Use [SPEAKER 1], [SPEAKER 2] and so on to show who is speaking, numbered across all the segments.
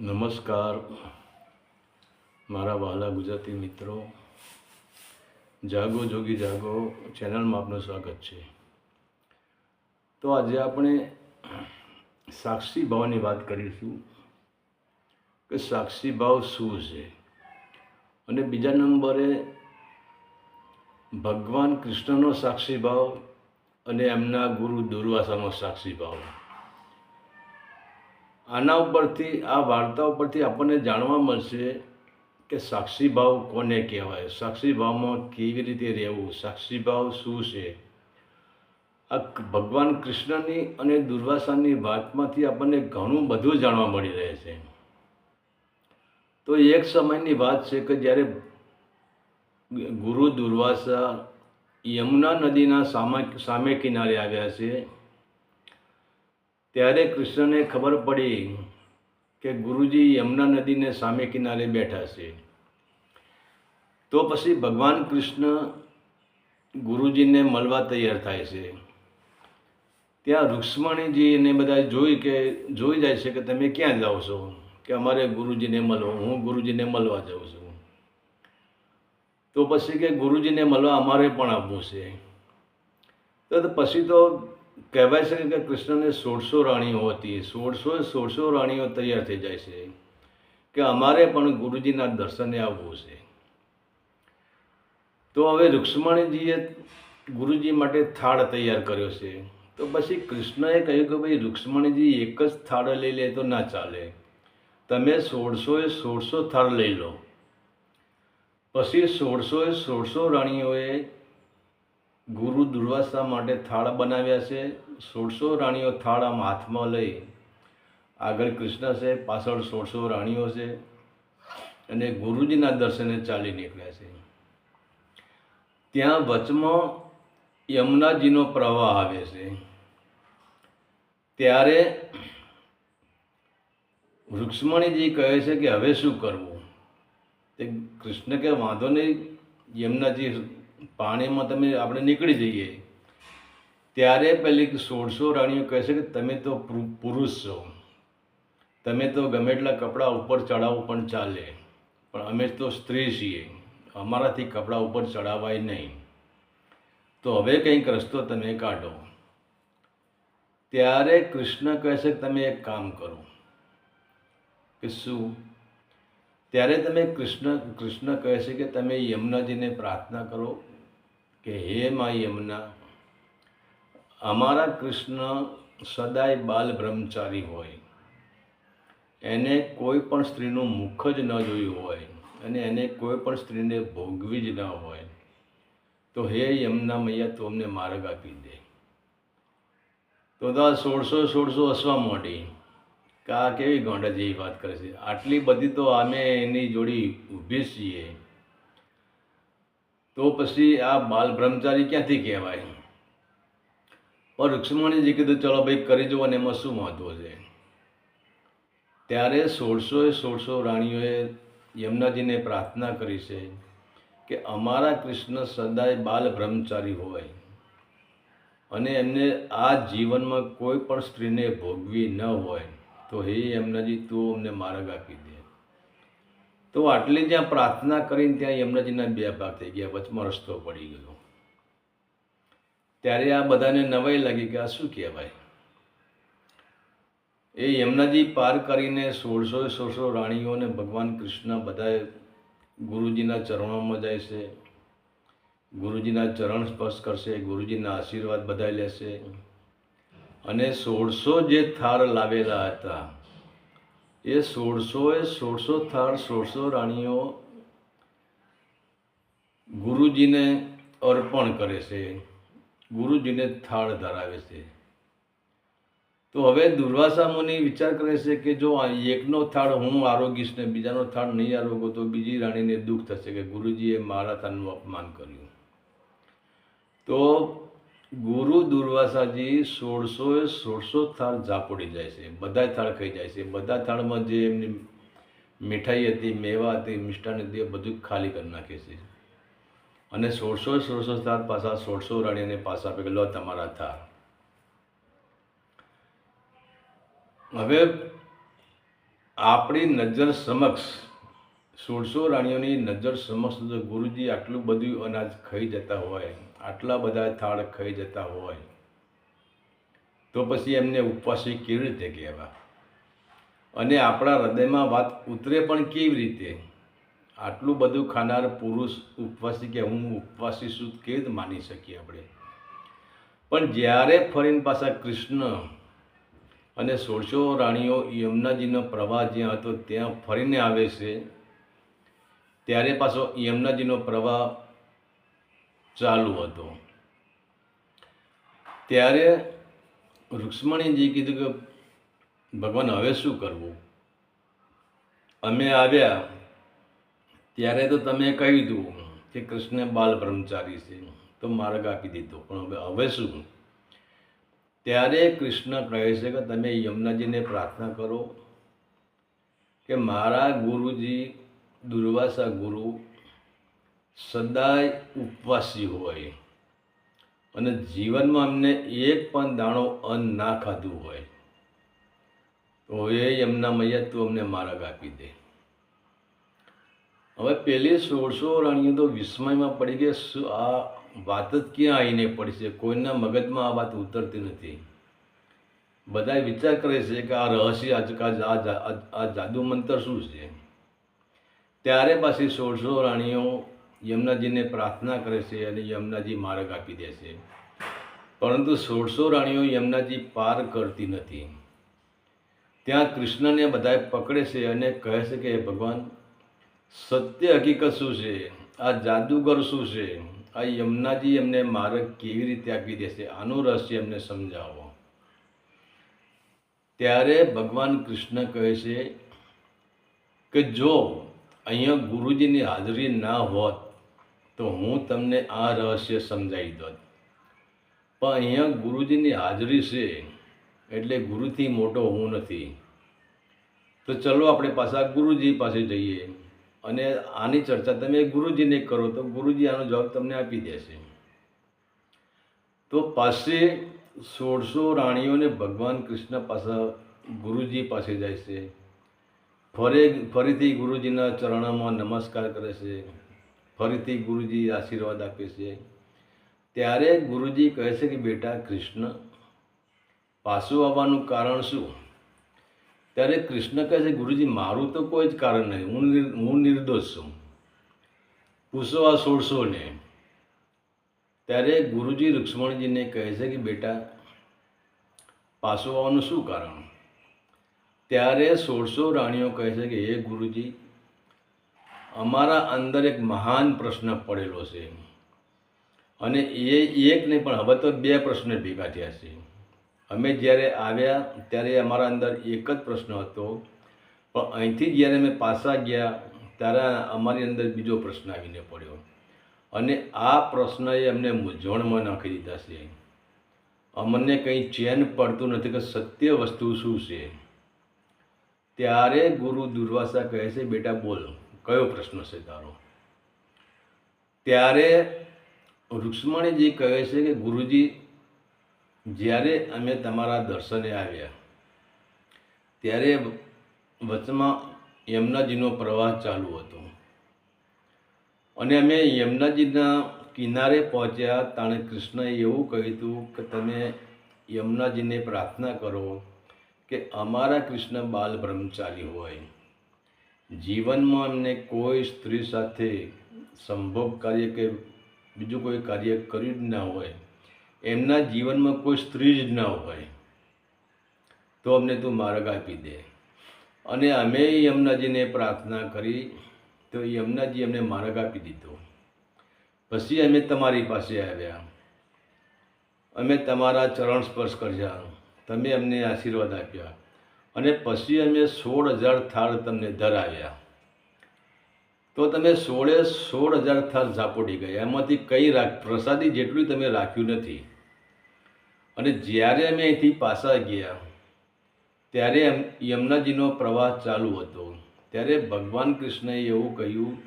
[SPEAKER 1] નમસ્કાર. મારા વહાલા ગુજરાતી મિત્રો, જાગો, જોગી જાગો ચેનલમાં આપનું સ્વાગત છે. તો આજે આપણે સાક્ષી ભાવની વાત કરીશું કે સાક્ષી ભાવ શું છે? અને બીજા નંબરે ભગવાન કૃષ્ણનો સાક્ષી ભાવ અને એમના ગુરુ દુર્વાસાનો સાક્ષી ભાવ. આના ઉપરથી, આ વાર્તા ઉપરથી આપણને જાણવા મળશે કે સાક્ષી ભાવ કોને કહેવાય? સાક્ષી ભાવમાં કેવી રીતે રહેવું? સાક્ષી ભાવ શું છે? આ ભગવાન કૃષ્ણની અને દુર્વાસાની વાતમાંથી આપણને ઘણું બધું જાણવા મળી રહે છે. તો એક સમયની વાત છે કે જ્યારે ગુરુ દુર્વાસા યમુના નદીના સામે સામે કિનારે આવ્યા છે ત્યારે કૃષ્ણને ખબર પડી કે ગુરુજી યમુના નદીને સામે કિનારે બેઠા છે. તો પછી ભગવાન કૃષ્ણ ગુરુજીને મળવા તૈયાર થાય છે. ત્યાં રૂક્ષ્મણીજી એને બધા જોઈ કે, જોઈ જાય છે કે તમે ક્યાં જાઓ છો? કે અમારે ગુરુજીને મળો, હું ગુરુજીને મળવા જાઉં છું. તો પછી કે ગુરુજીને મળવા અમારે પણ આવવું છે. તો તો પછી તો કહેવાય છે કે કૃષ્ણને સોળસો રાણીઓ હતી. સોળસો સોળસો રાણીઓ તૈયાર થઈ જાય છે કે અમારે પણ ગુરુજીના દર્શને આવવું છે. તો હવે રુક્ષ્મણીજીએ ગુરુજી માટે થાળ તૈયાર કર્યો છે. તો પછી કૃષ્ણએ કહ્યું કે ભાઈ, રુક્ષ્મણીજી, એક જ થાળ લઈ લે તો ના ચાલે. તમે સોળસોએ સોળસો થાળ લઈ લો. પછી સોળસોએ સોળસો રાણીઓએ ગુરુ દુર્વાસા માટે થાળ બનાવ્યા છે. સોળસો રાણીઓ થાળ આમ હાથમાં લઈ આગળ કૃષ્ણ છે, પાછળ સોળસો રાણીઓ છે અને ગુરુજીના દર્શને ચાલી નીકળ્યા છે. ત્યાં વચમાં યમુનાજીનો પ્રવાહ આવે છે. ત્યારે રુક્ષ્મણીજી કહે છે કે હવે શું કરવું? તે કૃષ્ણ કે વાંધો નહીં, યમુનાજી પાણીમાં તમે આપણે નીકળી જઈએ. ત્યારે પેલી સોળસો રાણીઓ કહે છે કે તમે તો પુરુષ છો. તમે તો ગમે એટલા કપડાં ઉપર ચડાવવું પણ ચાલે. પણ અમે તો સ્ત્રી છીએ. અમારાથી કપડાં ઉપર ચડાવાય નહીં. તો હવે કંઈક રસ્તો તમે કાઢો. ત્યારે કૃષ્ણ કહે છે કે તમે એક કામ કરો. કે શું? ત્યારે તમે કૃષ્ણ કૃષ્ણ કહે છે કે તમે યમુનાજીને પ્રાર્થના કરો કે હે માં યમુના, અમારા કૃષ્ણ સદાય બાલ બ્રહ્મચારી હોય. એને કોઈ પણ સ્ત્રીનું મુખ જ ન જોયું હોય અને એને કોઈ પણ સ્ત્રીને ભોગવી જ ન હોય. તો હે યમુના મૈયા, તું અમને માર્ગ આપી દે. તો દા સોળસો સોળસો હસવા માંડી કે કેવી ગોંડા વાત કરે છે? આટલી બધી તો અમે એની જોડી ઊભી છીએ. તો પછી આ બાલ બ્રહ્મચારી ક્યાંથી કહેવાય? પણ રુક્ષ્મણીજી કીધું, ચલો ભાઈ, કરી જુઓ અને એમાં શું મહત્વ છે. ત્યારે સોળસો સોળસો રાણીઓએ યમુનાજીને પ્રાર્થના કરી છે કે અમારા કૃષ્ણ સદાય બાલ બ્રહ્મચારી હોય અને એમને આ જીવનમાં કોઈ પણ સ્ત્રીને ભોગવી ન હોય. તો હે યમુનાજી, તું અમને માર્ગ આપી દે. તો આટલી જ્યાં પ્રાર્થના કરીને ત્યાં યમુનાજીના બે ભાગ થઈ ગયા. વચમાં રસ્તો પડી ગયો. ત્યારે આ બધાને નવાઈ લાગી કે આ શું કહેવાય? એ યમુનાજી પાર કરીને સોળસો સોળસો રાણીઓને ભગવાન કૃષ્ણ બધાએ ગુરુજીના ચરણોમાં જાય છે. ગુરુજીના ચરણ સ્પર્શ કરશે, ગુરુજીના આશીર્વાદ બધા લેશે. અને સોળસો જે થાળ લાવેલા હતા, એ સોળસોએ સોળસો થાળ સોળસો રાણીઓ ગુરુજીને અર્પણ કરે છે, ગુરુજીને થાળ ધરાવે છે. તો હવે દુર્વાસા મુનિ વિચાર કરે છે કે જો એકનો થાળ હું આરોગીશ ને બીજાનો થાળ નહીં આરોગો, તો બીજી રાણીને દુઃખ થશે કે ગુરુજીએ મારા થાળનું અપમાન કર્યું. તો ગુરુ દુર્વાસાજી સોળસો સોળસો થાળ ઝાપોડી જાય છે. બધા થાળ ખાઈ જાય છે. બધા થાળમાં જે એમની મીઠાઈ હતી, મેવા હતી, મિષ્ટાન હતી, એ બધું ખાલી કરી નાખે છે. અને સોળસો સોળસો થાળ પાછા સોળસો રાણીને પાછા આપે લો, તમારા થાળ. હવે આપણી નજર સમક્ષ, સોળસો રાણીઓની નજર સમક્ષ ગુરુજી આટલું બધું અનાજ ખાઈ જતા હોય આટલા બધા થાળ ખાઈ જતા હોય, તો પછી એમને ઉપવાસી કેવી રીતે કહેવા? અને આપણા હૃદયમાં વાત ઉતરે પણ કેવી રીતે? આટલું બધું ખાનાર પુરુષ ઉપવાસી કે હું ઉપવાસી છું કેવી રીતે માની શકીએ આપણે? પણ જ્યારે ફરીને પાછા કૃષ્ણ અને સોળસો રાણીઓ યમુનાજીનો પ્રવાહ જ્યાં હતો, ત્યાં ફરીને આવે છે, ત્યારે પાછો યમુનાજીનો પ્રવાહ ચાલુ હતો. ત્યારે રૂક્ષ્મણીજી કીધું કે, ભગવાન, હવે શું કરવું? અમે આવ્યા. ત્યારે તો તમે કહી દીધું કે કૃષ્ણ બાલ બ્રહ્મચારી છે, તો માર્ગ આપી દીધો. પણ હવે હવે શું? ત્યારે કૃષ્ણ કહે છે કે, તમે યમુનાજીને પ્રાર્થના કરો કે મારા ગુરુજી, દુર્વાસા ગુરુ સદાય ઉપવાસી હોય અને જીવનમાં અમને એક પણ દાણો અન્ન ના ખાધું હોય, તો એ એમના મૈયા તું અમને માર્ગ આપી દે. હવે પેલી સોળસો રાણીઓ તો વિસ્મયમાં પડી શું આ વાત જ ક્યાં આવીને પડી છે? કોઈના મગજમાં આ વાત ઉતરતી નથી. બધા વિચાર કરે છે કે આ રહસ્ય આ જાદુ મંતર શું છે? ત્યારે પાછી સોળસો રાણીઓ યમુનાજીને પ્રાર્થના કરે છે અને યમુનાજી માર્ગ આપી દે છે. પરંતુ સોળસો રાણીઓ યમુનાજી પાર કરતી નથી. ત્યાં કૃષ્ણને બધાએ પકડે છે અને કહે છે કે ભગવાન, સત્ય હકીકત શું છે? આ જાદુગર શું છે? આ યમુનાજી એમને માર્ગ કેવી રીતે આપી દેશે આનું રહસ્ય એમને સમજાવો. ત્યારે ભગવાન કૃષ્ણ કહે છે કે, જો અહીંયા ગુરુજીની હાજરી ના હોત તો હું તમને આ રહસ્ય સમજાવી દઉં. પણ અહીંયા ગુરુજીની હાજરી છે, એટલે ગુરુથી મોટો હું નથી. તો ચલો આપણે પાછા ગુરુજી પાસે જઈએ અને આની ચર્ચા તમે ગુરુજીને કરો, તો ગુરુજી આનો જવાબ તમને આપી દેશે. તો પાસે સોળસો રાણીઓને ભગવાન કૃષ્ણ પાસે ગુરુજી પાસે જાય છે. ફરી, ફરીથી ગુરુજીના ચરણોમાં નમસ્કાર કરે છે. ફરીથી ગુરુજી આશીર્વાદ આપે છે. ત્યારે ગુરુજી કહે છે કે, બેટા, કૃષ્ણ, પાછું આવવાનું કારણ શું? ત્યારે કૃષ્ણ કહે છે, ગુરુજી, મારું તો કોઈ જ કારણ નહીં. હું હું નિર્દોષ છું. પૂછો આ સોળસોને. ત્યારે ગુરુજી રુક્ષ્મણજીને કહે છે કે, બેટા, પાછું આવવાનું શું કારણ? ત્યારે સોળસો રાણીઓ કહે છે કે, હે ગુરુજી અમારા અંદર એક મહાન પ્રશ્ન પડેલો છે. અને એ એક નહીં, પણ હવે તો બે પ્રશ્ન ભેગા થયા છે. અમે જ્યારે આવ્યા, ત્યારે અમારા અંદર એક જ પ્રશ્ન હતો. પણ અહીંથી જ્યારે અમે પાછા ગયા, ત્યારે અમારી અંદર બીજો પ્રશ્ન આવીને પડ્યો. અને આ પ્રશ્નએ અમને મૂંઝવણમાં નાખી દીધા છે. અમને કંઈ ચેન પડતું નથી કે સત્ય વસ્તુ શું છે? ત્યારે ગુરુ દુર્વાસા કહે છે, બેટા બોલ. કયો પ્રશ્ન છે તારો? ત્યારે રુક્ષ્મણીજી કહે છે કે ગુરુજી, જ્યારે અમે તમારા દર્શને આવ્યા, ત્યારે વચમાં યમુનાજીનો પ્રવાહ ચાલુ હતો. અને અમે યમુનાજીના કિનારે પહોંચ્યા, તાણે કૃષ્ણએ એવું કહ્યું હતું કે તમે યમુનાજીને પ્રાર્થના કરો કે અમારા કૃષ્ણ બાલ બ્રહ્મચારી હોય. જીવનમાં અમને કોઈ સ્ત્રી સાથે સંભોગ કાર્ય કે બીજું કોઈ કાર્ય કર્યું જ ના હોય, એમના જીવનમાં કોઈ સ્ત્રી જ ના હોય, તો અમને તું માર્ગ આપી દે. અને અમે યમુનાજીને પ્રાર્થના કરી, તો યમુનાજી અમને માર્ગ આપી દીધો. પછી અમે તમારી પાસે આવ્યા. અમે તમારા ચરણ સ્પર્શ કર્યા. તમે અમને આશીર્વાદ આપ્યા. અને પછી અમે સોળ હજાર થાળ તમને ધરાવ્યા. તો તમે સોળે સોળ હજાર થાળ ઝાપોટી ગયા. એમાંથી કંઈ રાખ પ્રસાદી જેટલું તમે રાખ્યું નથી. અને જ્યારે અમે અહીંથી પાછા ગયા, ત્યારે એમ- યમુનાજીનો પ્રવાહ ચાલુ હતો. ત્યારે ભગવાન કૃષ્ણએ એવું કહ્યું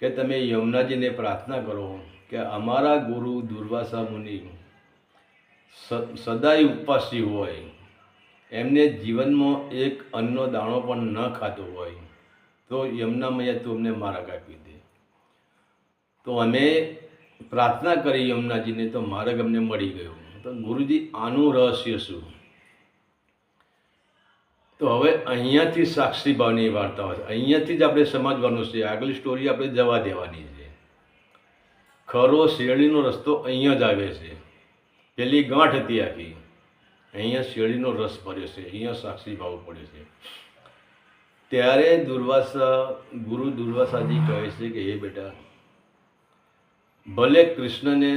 [SPEAKER 1] કે તમે યમુનાજીને પ્રાર્થના કરો કે અમારા ગુરુ દુર્વાસા મુનિ સદાય ઉપવાસી હોય. એમને જીવનમાં એક અન્નનો દાણો પણ ન ખાતો હોય, તો યમુના મૈયા તું અમને માર્ગ આપી દે. તો અમે પ્રાર્થના કરી યમુનાજીને, તો માર્ગ અમને મળી ગયો. તો ગુરુજી, આનું રહસ્ય શું? તો હવે અહીંયાથી સાક્ષી ભાવની વાર્તા હોય અહીંયાથી જ આપણે સમજવાનું છે. આગલી સ્ટોરી આપણે જવા દેવાની છે. ખરો શેરડીનો રસ્તો અહીંયા જ આવે છે. પેલી ગાંઠ હતી આખી. અહીંયા શેરડીનો રસ ભર્યો છે, અહીંયા સાક્ષી ભાવ પડ્યો છે. ત્યારે દુર્વાસા, ગુરુ દુર્વાસાજી કહે છે કે એ બેટા, ભલે કૃષ્ણને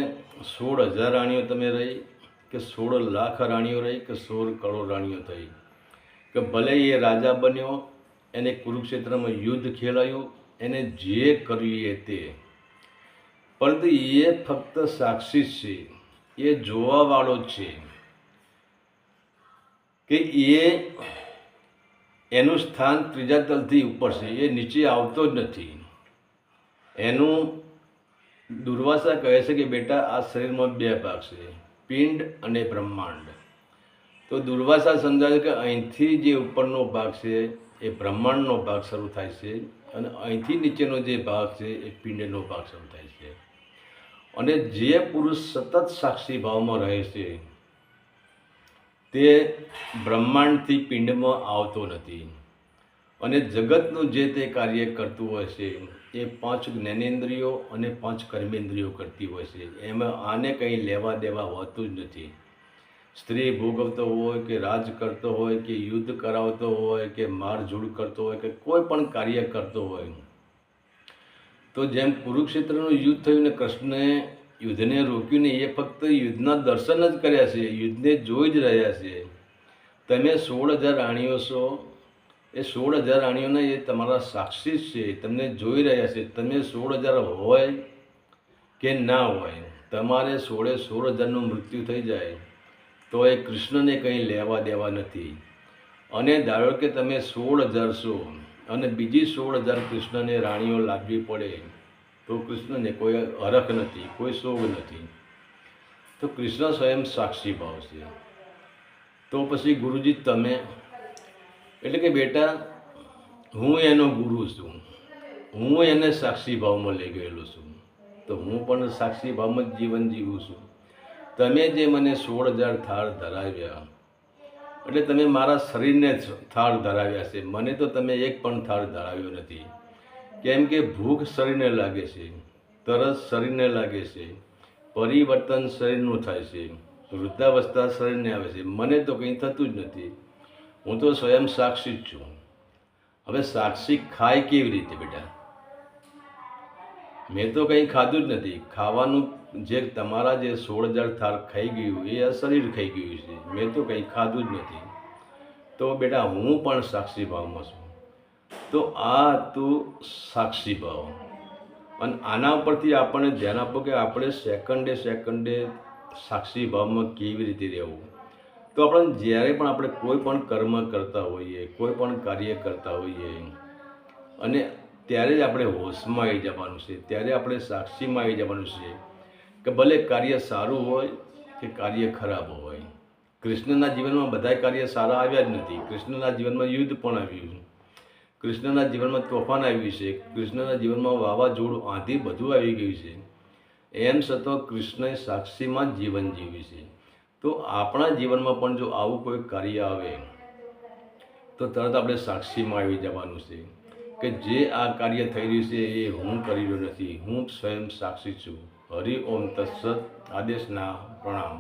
[SPEAKER 1] સોળ હજાર રાણીઓ તમે રહી, કે સોળ લાખ રાણીઓ રહી, કે સોળ કરોડ રાણીઓ થઈ, કે ભલે એ રાજા બન્યો, એને કુરુક્ષેત્રમાં યુદ્ધ ખેલાયું, એને જે કર્યું એ તે, પરંતુ એ ફક્ત સાક્ષી છે, એ જોવાવાળો છે. કે એ એનું સ્થાન ત્રીજા તલથી ઉપર છે, એ નીચે આવતો જ નથી. એનું દુર્વાસા કહે છે કે, બેટા, આ શરીરમાં બે ભાગ છે, પિંડ અને બ્રહ્માંડ. તો દુર્વાસા સમજાવે કે અહીંથી જે ઉપરનો ભાગ છે, એ બ્રહ્માંડનો ભાગ શરૂ થાય છે અને અહીંથી નીચેનો જે ભાગ છે, એ પિંડનો ભાગ શરૂ થાય છે. અને જે પુરુષ સતત સાક્ષી ભાવમાં રહે છે તે બ્રહ્માંડથી પિંડમાં આવતો નથી. અને જગતનું જે તે કાર્ય કરતું હોય છે, એ પાંચ જ્ઞાનેન્દ્રિયો અને પાંચ કર્મેન્દ્રિયો કરતી હોય છે. એમાં આને કંઈ લેવા દેવા હોતું જ નથી. સ્ત્રી ભોગવતો હોય કે રાજ કરતો હોય કે યુદ્ધ કરાવતો હોય કે મારઝૂડ કરતો હોય કે કોઈ પણ કાર્ય કરતો હોય. તો જેમ કુરુક્ષેત્રનું યુદ્ધ થયું ને કૃષ્ણએ યુદ્ધને રોક્યું ને એ ફક્ત યુદ્ધના દર્શન જ કર્યા છે, યુદ્ધને જોઈ જ રહ્યા છે. તમે સોળ હજાર રાણીઓ છો, એ સોળ હજાર રાણીઓના એ તમારા સાક્ષી છે તમને જોઈ રહ્યા છે. તમે સોળ હજાર હોય કે ના હોય, તમારે સોળે સોળ હજારનું મૃત્યુ થઈ જાય, તો એ કૃષ્ણને કંઈ લેવા દેવા નથી. અને ધારો કે તમે સોળ હજાર છો, અને બીજી સોળ હજાર કૃષ્ણને રાણીઓ લાવવી પડે તો કૃષ્ણને કોઈ હરખ નથી, કોઈ શોભ નથી. તો કૃષ્ણ સ્વયં સાક્ષી ભાવ છે. તો પછી ગુરુજી તમે, એટલે કે બેટા, હું એનો ગુરુ છું. હું એને સાક્ષી ભાવમાં લઈ ગયેલો છું. તો હું પણ સાક્ષી ભાવમાં જ જીવન જીવું છું. તમે જે મને સોળ હજાર થાળ ધરાવ્યા, એટલે તમે મારા શરીરને થાળ ધરાવ્યા છે. મને તો તમે એક પણ થાળ ધરાવ્યો નથી. કેમ કે ભૂખ શરીરને લાગે છે, તરસ શરીરને લાગે છે, પરિવર્તન શરીરનું થાય છે, વૃદ્ધાવસ્થા શરીરને આવે છે. મને તો કંઈ થતું જ નથી. હું તો સ્વયં સાક્ષી જ છું. હવે સાક્ષી ખાય કેવી રીતે બેટા? મેં તો કંઈ ખાધું જ નથી. ખાવાનું જે તમારા જે સોળ હજાર થાર ખાઈ ગયું એ આ શરીર ખાઈ ગયું છે. મેં તો કંઈ ખાધું જ નથી. તો બેટા હું પણ સાક્ષી ભાવમાં છું. તો આ તું સાક્ષી ભાવ. અને આના ઉપરથી આપણને ધ્યાન આપો કે આપણે સેકન્ડે સેકન્ડે સાક્ષી ભાવમાં કેવી રીતે રહેવું. તો આપણે જ્યારે પણ આપણે કોઈ પણ કર્મ કરતા હોઈએ, કોઈ પણ કાર્ય કરતા હોઈએ, અને ત્યારે જ આપણે હોશમાં આવી જવાનું છે, ત્યારે આપણે સાક્ષીમાં આવી જવાનું છે કે ભલે કાર્ય સારું હોય કે કાર્ય ખરાબ હોય. કૃષ્ણના જીવનમાં બધા કાર્ય સારા આવ્યા જ નથી. કૃષ્ણના જીવનમાં યુદ્ધ પણ આવ્યું. કૃષ્ણના જીવનમાં તોફાન આવ્યું છે. કૃષ્ણના જીવનમાં વાવાઝોડું આંધી બધું આવી ગયું છે. એમ છતાં કૃષ્ણએ સાક્ષીમાં જ જીવન જીવ્યું છે. તો આપણા જીવનમાં પણ જો આવું કોઈ કાર્ય આવે, તો તરત આપણે સાક્ષીમાં આવી જવાનું છે કે જે આ કાર્ય થઈ રહ્યું છે એ હું કરી રહ્યો નથી. હું સ્વયં સાક્ષી છું. હરિ ઓમ તત્સત આદેશના પ્રણામ.